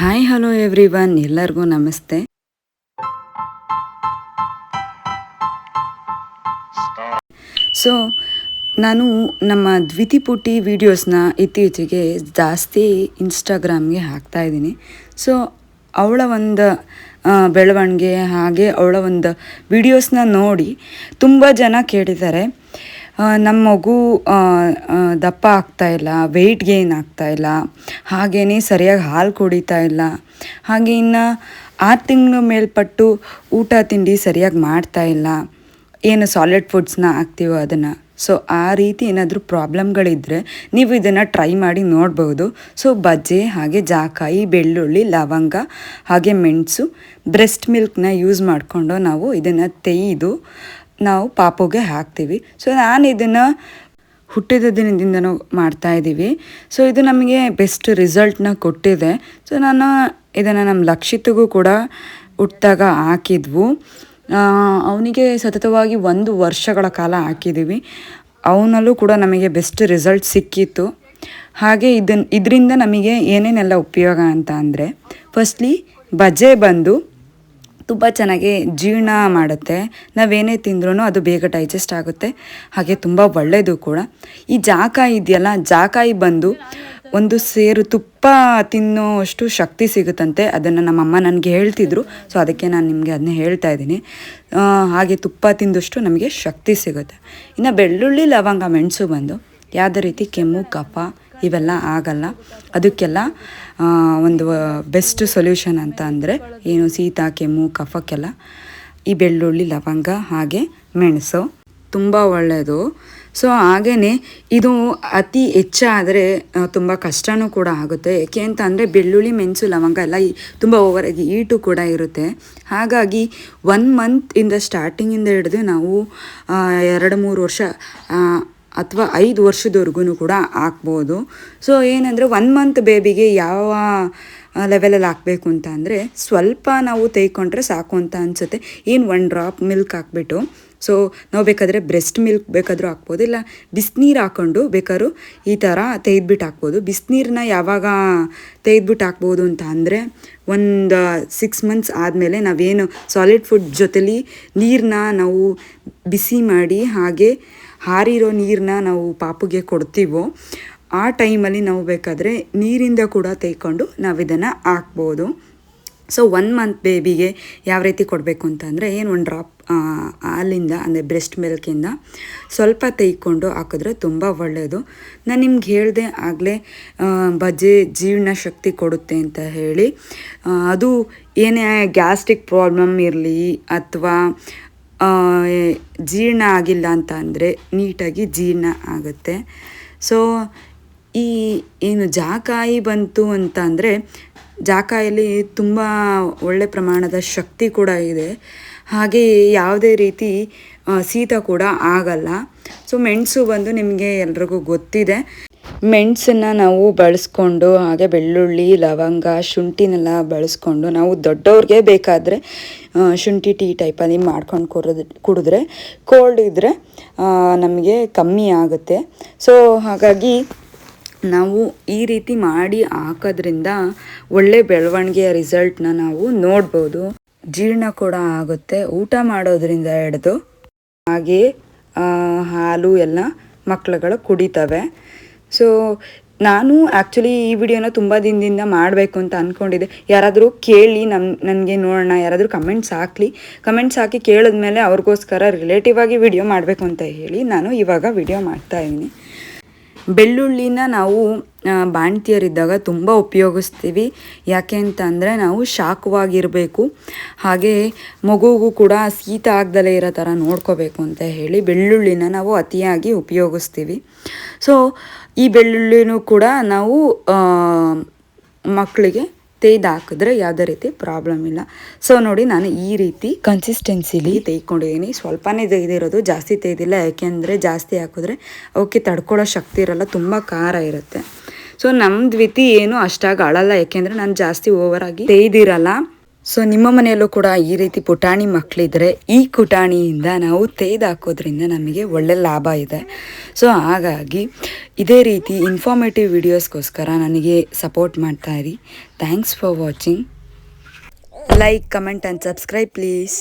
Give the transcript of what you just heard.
Hi hello every one ಎಲ್ಲರಿಗೂ ನಮಸ್ತೆ. So ನಾನು ನಮ್ಮ ದ್ವಿತಿಪುಟಿ ವೀಡಿಯೋಸ್ನ ಇತ್ತೀಚೆಗೆ ಜಾಸ್ತಿ ಇನ್ಸ್ಟಾಗ್ರಾಮ್ಗೆ ಹಾಕ್ತಾ ಇದ್ದೀನಿ. ಸೊ ಅವಳ ಒಂದು ಬೆಳವಣಿಗೆ ಹಾಗೆ ಅವಳ ಒಂದು ವಿಡಿಯೋಸ್ನ ನೋಡಿ ತುಂಬ ಜನ ಕೇಳಿದ್ದಾರೆ. ನಮ್ಮ ಮಗು ದಪ್ಪ ಆಗ್ತಾ ಇಲ್ಲ ವೆಯ್ಟ್ ಗೇನ್ ಆಗ್ತಾ ಇಲ್ಲ ಹಾಗೇ ಸರಿಯಾಗಿ ಹಾಲು ಕುಡಿತಾ ಇಲ್ಲ. ಹಾಗೆ ಇನ್ನು ಆರು ತಿಂಗಳು ಮೇಲ್ಪಟ್ಟು ಊಟ ತಿಂಡಿ ಸರಿಯಾಗಿ ಮಾಡ್ತಾ ಇಲ್ಲ. ಏನು ಸಾಲಿಡ್ ಫುಡ್ಸ್ನ ಹಾಕ್ತೀವೋ ಅದನ್ನು. ಸೊ ಆ ರೀತಿ ಏನಾದರೂ ಪ್ರಾಬ್ಲಮ್ಗಳಿದ್ದರೆ ನೀವು ಇದನ್ನು ಟ್ರೈ ಮಾಡಿ ನೋಡ್ಬೋದು. ಸೊ ಬಜ್ಜೆ, ಹಾಗೆ ಜಾಕಾಯಿ, ಬೆಳ್ಳುಳ್ಳಿ, ಲವಂಗ, ಹಾಗೆ ಮೆಣಸು ಬ್ರೆಸ್ಟ್ ಮಿಲ್ಕ್ನ ಯೂಸ್ ಮಾಡಿಕೊಂಡು ನಾವು ಇದನ್ನು ತೆಯ್ದು ನಾವು ಪಾಪುಗೆ ಹಾಕ್ತೀವಿ. ಸೊ ನಾನು ಇದನ್ನು ಹುಟ್ಟಿದ ದಿನದಿಂದನೂ ಮಾಡ್ತಾ ಇದ್ದೀವಿ ಸೊ ಇದು ನಮಗೆ ಬೆಸ್ಟ್ ರಿಸಲ್ಟ್ನ ಕೊಟ್ಟಿದೆ. ಸೊ ನಾನು ಇದನ್ನು ನಮ್ಮ ಲಕ್ಷಿತಗೂ ಕೂಡ ಹುಟ್ಟಿದಾಗ ಹಾಕಿದ್ವು. ಅವನಿಗೆ ಸತತವಾಗಿ ಒಂದು ವರ್ಷಗಳ ಕಾಲ ಹಾಕಿದ್ದೀವಿ ಅವನಲ್ಲೂ ಕೂಡ ನಮಗೆ ಬೆಸ್ಟ್ ರಿಸಲ್ಟ್ ಸಿಕ್ಕಿತ್ತು. ಹಾಗೆ ಇದನ್ನು ಇದರಿಂದ ನಮಗೆ ಏನೇನೆಲ್ಲ ಉಪಯೋಗ ಅಂತ ಅಂದರೆ ಫಸ್ಟ್ಲಿ ಬಜೆ ಬಂದು ತುಂಬ ಚೆನ್ನಾಗಿ ಜೀರ್ಣ ಮಾಡುತ್ತೆ. ನಾವೇನೇ ತಿಂದ್ರೂ ಅದು ಬೇಗ ಡೈಜೆಸ್ಟ್ ಆಗುತ್ತೆ. ಹಾಗೆ ತುಂಬ ಒಳ್ಳೆಯದು ಕೂಡ. ಈ ಜಾಕಾಯಿ ಇದೆಯಲ್ಲ, ಜಾಕಾಯಿ ಬಂದು ಒಂದು ಸೇರು ತುಪ್ಪ ತಿನ್ನೋಷ್ಟು ಶಕ್ತಿ ಸಿಗುತ್ತಂತೆ. ಅದನ್ನು ನಮ್ಮಮ್ಮ ನನಗೆ ಹೇಳ್ತಿದ್ರು. ಸೊ ಅದಕ್ಕೆ ನಾನು ನಿಮಗೆ ಅದನ್ನೇ ಹೇಳ್ತಾ ಇದ್ದೀನಿ. ಹಾಗೆ ತುಪ್ಪ ತಿಂದಷ್ಟು ನಮಗೆ ಶಕ್ತಿ ಸಿಗುತ್ತೆ. ಇನ್ನು ಬೆಳ್ಳುಳ್ಳಿ, ಲವಂಗ, ಮೆಣಸು ಬಂದು ಯಾವುದೇ ರೀತಿ ಕೆಮ್ಮು, ಕಫ ಇವೆಲ್ಲ ಆಗಲ್ಲ. ಅದಕ್ಕೆಲ್ಲ ಒಂದು ಬೆಸ್ಟ್ ಸೊಲ್ಯೂಷನ್ ಅಂತ ಅಂದರೆ ಏನು ಶೀತ ಕೆಮ್ಮು, ಕಫಕ್ಕೆಲ್ಲ ಈ ಬೆಳ್ಳುಳ್ಳಿ, ಲವಂಗ, ಹಾಗೆ ಮೆಣಸು ತುಂಬ ಒಳ್ಳೆಯದು ಸೊ ಹಾಗೆಯೇ ಇದು ಅತಿ ಹೆಚ್ಚಾದರೆ ತುಂಬ ಕಷ್ಟನೂ ಕೂಡ ಆಗುತ್ತೆ. ಏಕೆ ಅಂತ ಅಂದರೆ ಬೆಳ್ಳುಳ್ಳಿ, ಮೆಣಸು, ಲವಂಗ ಎಲ್ಲ ತುಂಬ ಓವರಾಗಿ ಈಟು ಕೂಡ ಇರುತ್ತೆ. ಹಾಗಾಗಿ ಒನ್ ಮಂತಿಂದ ಸ್ಟಾರ್ಟಿಂಗಿಂದ ಹಿಡಿದು ನಾವು ಎರಡು, ಮೂರು ವರ್ಷ ಅಥವಾ ಐದು ವರ್ಷದವರೆಗೂ ಕೂಡ ಹಾಕ್ಬೋದು. ಸೊ ಏನಂದರೆ ಒನ್ ಮಂತ್ ಬೇಬಿಗೆ ಯಾವ ಲೆವೆಲಲ್ಲಿ ಹಾಕಬೇಕು ಅಂತ ಅಂದರೆ ಸ್ವಲ್ಪ ನಾವು ತೆಯ್ಕೊಂಡ್ರೆ ಸಾಕು ಅಂತ ಅನಿಸುತ್ತೆ. ಏನು ಒನ್ ಡ್ರಾಪ್ ಮಿಲ್ಕ್ ಹಾಕ್ಬಿಟ್ಟು. ಸೊ ನಾವು ಬೇಕಾದರೆ ಬ್ರೆಸ್ಟ್ ಮಿಲ್ಕ್ ಬೇಕಾದರೂ ಹಾಕ್ಬೋದು. ಇಲ್ಲ, ಬಿಸಿನೀರು ಹಾಕ್ಕೊಂಡು ಬೇಕಾದ್ರೂ ಈ ಥರ ತೆಗೆದ್ಬಿಟ್ಟು ಹಾಕ್ಬೋದು. ಬಿಸಿನೀರನ್ನ ಯಾವಾಗ ತೆಗೆದ್ಬಿಟ್ಟು ಹಾಕ್ಬೋದು ಅಂತ ಅಂದರೆ ಒಂದು ಸಿಕ್ಸ್ ಮಂತ್ಸ್ ಆದಮೇಲೆ ನಾವೇನು ಸಾಲಿಡ್ ಫುಡ್ ಜೊತೇಲಿ ನೀರನ್ನ ನಾವು ಬಿಸಿ ಮಾಡಿ ಹಾಗೆ ಹಾರಿರೋ ನೀರನ್ನ ನಾವು ಪಾಪುಗೆ ಕೊಡ್ತೀವೋ, ಆ ಟೈಮಲ್ಲಿ ನಾವು ಬೇಕಾದರೆ ನೀರಿಂದ ಕೂಡ ತೆಯ್ಕೊಂಡು ನಾವು ಇದನ್ನು ಹಾಕ್ಬೋದು. ಸೊ ಒನ್ ಮಂತ್ ಬೇಬಿಗೆ ಯಾವ ರೀತಿ ಕೊಡಬೇಕು ಅಂತಂದರೆ ಏನು ಒಂದು ಡ್ರಾಪ್ ಹಾಲಿಂದ ಅಂದರೆ ಬ್ರೆಸ್ಟ್ ಮಿಲ್ಕಿಂದ ಸ್ವಲ್ಪ ತೆಯ್ಕೊಂಡು ಹಾಕಿದ್ರೆ ತುಂಬ ಒಳ್ಳೆಯದು ನಾನು ನಿಮ್ಗೆ ಹೇಳಿದೆ ಆಗಲೇ ಬಜ್ಜೆ ಜೀರ್ಣ ಶಕ್ತಿ ಕೊಡುತ್ತೆ ಅಂತ ಹೇಳಿ. ಅದು ಏನೇ ಗ್ಯಾಸ್ಟ್ರಿಕ್ ಪ್ರಾಬ್ಲಮ್ ಇರಲಿ ಅಥವಾ ಜೀರ್ಣ ಆಗಿಲ್ಲ ಅಂತ ಅಂದರೆ ನೀಟಾಗಿ ಜೀರ್ಣ ಆಗುತ್ತೆ. ಸೊ ಈ, ಏನು ಜಾಕಾಯಿ ಬಂತು ಅಂತ ಅಂದರೆ ಜಾಕಾಯಲ್ಲಿ ತುಂಬ ಒಳ್ಳೆ ಪ್ರಮಾಣದ ಶಕ್ತಿ ಕೂಡ ಇದೆ. ಹಾಗೆ ಯಾವುದೇ ರೀತಿ ಶೀತ ಕೂಡ ಆಗಲ್ಲ. ಸೊ ಮೆಣಸು ಬಂದು ನಿಮಗೆ ಎಲ್ರಿಗೂ ಗೊತ್ತಿದೆ. ಮೆಣಸನ್ನು ನಾವು ಬಳಸ್ಕೊಂಡು, ಹಾಗೆ ಬೆಳ್ಳುಳ್ಳಿ, ಲವಂಗ, ಶುಂಠಿನೆಲ್ಲ ಬಳಸ್ಕೊಂಡು, ನಾವು ದೊಡ್ಡವ್ರಿಗೆ ಬೇಕಾದರೆ ಶುಂಠಿ ಟೀ ಟೈಪಲ್ಲಿ ಮಾಡ್ಕೊಂಡು ಕುಡಿದ್ ಕುಡಿದ್ರೆ ಕೋಲ್ಡ್ ಇದ್ದರೆ ನಮಗೆ ಕಮ್ಮಿ ಆಗುತ್ತೆ. ಸೊ ಹಾಗಾಗಿ ನಾವು ಈ ರೀತಿ ಮಾಡಿ ಹಾಕೋದ್ರಿಂದ ಒಳ್ಳೆ ಬೆಳವಣಿಗೆಯ ರಿಸಲ್ಟ್ನ ನಾವು ನೋಡ್ಬೋದು. ಜೀರ್ಣ ಕೂಡ ಆಗುತ್ತೆ. ಊಟ ಮಾಡೋದ್ರಿಂದ ಹಿಡ್ದು, ಹಾಗೆ ಹಾಲು ಎಲ್ಲ ಮಕ್ಕಳುಗಳು ಕುಡಿತವೆ. ಸೊ ನಾನು ಆ್ಯಕ್ಚುಲಿ ಈ ವಿಡಿಯೋನ ತುಂಬ ದಿನದಿಂದ ಮಾಡಬೇಕು ಅಂತ ಅಂದ್ಕೊಂಡಿದ್ದೆ ಯಾರಾದರೂ ಕೇಳಿ ನಮ್ಮ ನನಗೆ ನೋಡೋಣ, ಯಾರಾದರೂ ಕಮೆಂಟ್ಸ್ ಹಾಕಲಿ. ಕಮೆಂಟ್ಸ್ ಹಾಕಿ ಕೇಳಿದ್ಮೇಲೆ ಅವ್ರಿಗೋಸ್ಕರ ರಿಲೇಟಿವ್ ಆಗಿ ವಿಡಿಯೋ ಮಾಡಬೇಕು ಅಂತ ಹೇಳಿ ನಾನು ಇವಾಗ ವಿಡಿಯೋ ಮಾಡ್ತಾ ಇದ್ದೀನಿ. ಬೆಳ್ಳುಳ್ಳಿನ ನಾವು ಬಾಣ್ತಿಯರಿದ್ದಾಗ ತುಂಬ ಉಪಯೋಗಿಸ್ತೀವಿ. ಯಾಕೆ ಅಂತ ಅಂದರೆ ನಾವು ಶಾಖವಾಗಿರಬೇಕು. ಹಾಗೆ ಮಗುಗೂ ಕೂಡ ಶೀತ ಆಗ್ದಲೇ ಇರೋ ಥರ ನೋಡ್ಕೋಬೇಕು ಅಂತ ಹೇಳಿ ಬೆಳ್ಳುಳ್ಳಿನ ನಾವು ಅತಿಯಾಗಿ ಉಪಯೋಗಿಸ್ತೀವಿ. ಸೊ ಈ ಬೆಳ್ಳುಳ್ಳಿನೂ ಕೂಡ ನಾವು ಮಕ್ಕಳಿಗೆ ತೆಯ್ದು ಹಾಕಿದ್ರೆ ಯಾವುದೇ ರೀತಿ ಪ್ರಾಬ್ಲಮ್ ಇಲ್ಲ. ಸೊ ನೋಡಿ ನಾನು ಈ ರೀತಿ ಕನ್ಸಿಸ್ಟೆನ್ಸಿಲಿ ತೆಯ್ಕೊಂಡಿದ್ದೀನಿ ಸ್ವಲ್ಪನೇ ತೆಗೆದಿರೋದು ಜಾಸ್ತಿ ತೆಗೆದಿಲ್ಲ. ಯಾಕೆಂದರೆ ಜಾಸ್ತಿ ಹಾಕಿದ್ರೆ ಅವಕ್ಕೆ ತಡ್ಕೊಳ್ಳೋ ಶಕ್ತಿ ಇರಲ್ಲ. ತುಂಬ ಖಾರ ಇರುತ್ತೆ. ಸೊ ನಮ್ಮ ದ್ವಿತಿ ಏನು ಅಷ್ಟಾಗಿ ಅಳಲ್ಲ. ಯಾಕೆಂದರೆ ನಾನು ಜಾಸ್ತಿ ಓವರಾಗಿ ತೆಯ್ದಿರಲ್ಲ ಸೊ ನಿಮ್ಮ ಮನೆಯಲ್ಲೂ ಕೂಡ ಈ ರೀತಿ ಪುಟಾಣಿ ಮಕ್ಕಳಿದ್ರೆ ಈ ಪುಟಾಣಿಯಿಂದ ನಾವು ತೇದು ಹಾಕೋದ್ರಿಂದ ನಮಗೆ ಒಳ್ಳೆ ಲಾಭ ಇದೆ. ಸೊ ಹಾಗಾಗಿ ಇದೇ ರೀತಿ ಇನ್ಫಾರ್ಮೇಟಿವ್ ವಿಡಿಯೋಸ್ಗೋಸ್ಕರ ನನಗೆ ಸಪೋರ್ಟ್ ಮಾಡ್ತಾ ಇರಿ. Thanks for watching like comment and subscribe please